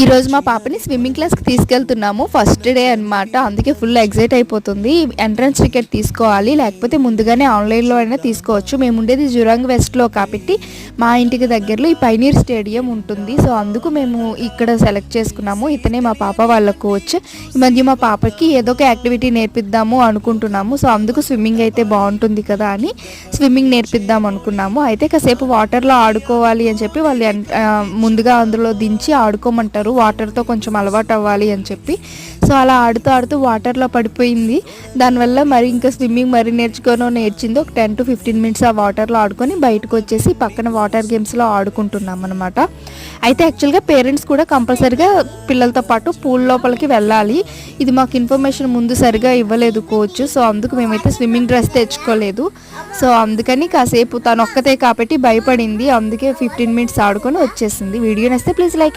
ఈరోజు మా పాపని స్విమ్మింగ్ క్లాస్కి తీసుకెళ్తున్నాము. ఫస్ట్ డే అన్నమాట. అందుకే ఫుల్ ఎగ్జైట్ అయిపోతుంది. ఎంట్రన్స్ టికెట్ తీసుకోవాలి. లేకపోతే ముందుగానే ఆన్లైన్లో అయినా తీసుకోవచ్చు. మేము ఉండేది జురాంగ్ వెస్ట్లో కాబట్టి మా ఇంటికి దగ్గరలో ఈ పైనీర్ స్టేడియం ఉంటుంది. సో అందుకు మేము ఇక్కడ సెలెక్ట్ చేసుకున్నాము. ఇతనే మా పాప వాళ్ళ కోచ్. ఈ మధ్య మా పాపకి ఏదో ఒక యాక్టివిటీ నేర్పిద్దాము అనుకుంటున్నాము. సో అందుకు స్విమ్మింగ్ అయితే బాగుంటుంది కదా అని స్విమ్మింగ్ నేర్పిద్దాం అనుకున్నాము. అయితే కాసేపు వాటర్లో ఆడుకోవాలి అని చెప్పి వాళ్ళు ముందుగా అందులో దించి ఆడుకోమంటారు. వాటర్తో కొంచెం అలవాటు అవ్వాలి అని చెప్పి. సో అలా ఆడుతూ ఆడుతూ వాటర్లో పడిపోయింది. దానివల్ల మరి ఇంకా స్విమ్మింగ్ మరి నేర్చుకోనో నేర్చింది ఒక టెన్ టు ఫిఫ్టీన్ మినిట్స్ ఆ వాటర్లో ఆడుకొని బయటకు వచ్చేసి పక్కన వాటర్ గేమ్స్లో ఆడుకుంటున్నాం అనమాట అయితే యాక్చువల్గా పేరెంట్స్ కూడా కంపల్సరిగా పిల్లలతో పాటు పూల్ లోపలికి వెళ్ళాలి. ఇది మాకు ఇన్ఫర్మేషన్ ముందు సరిగా ఇవ్వలేదు కోచ్ సో అందుకు మేమైతే స్విమ్మింగ్ డ్రెస్ తెచ్చుకోలేదు. సో అందుకని కాసేపు తను ఒక్కతే కాబట్టి భయపడింది. అందుకే ఫిఫ్టీన్ మినిట్స్ ఆడుకొని వచ్చేసింది. వీడియో నచ్చితే ప్లీజ్ లైక్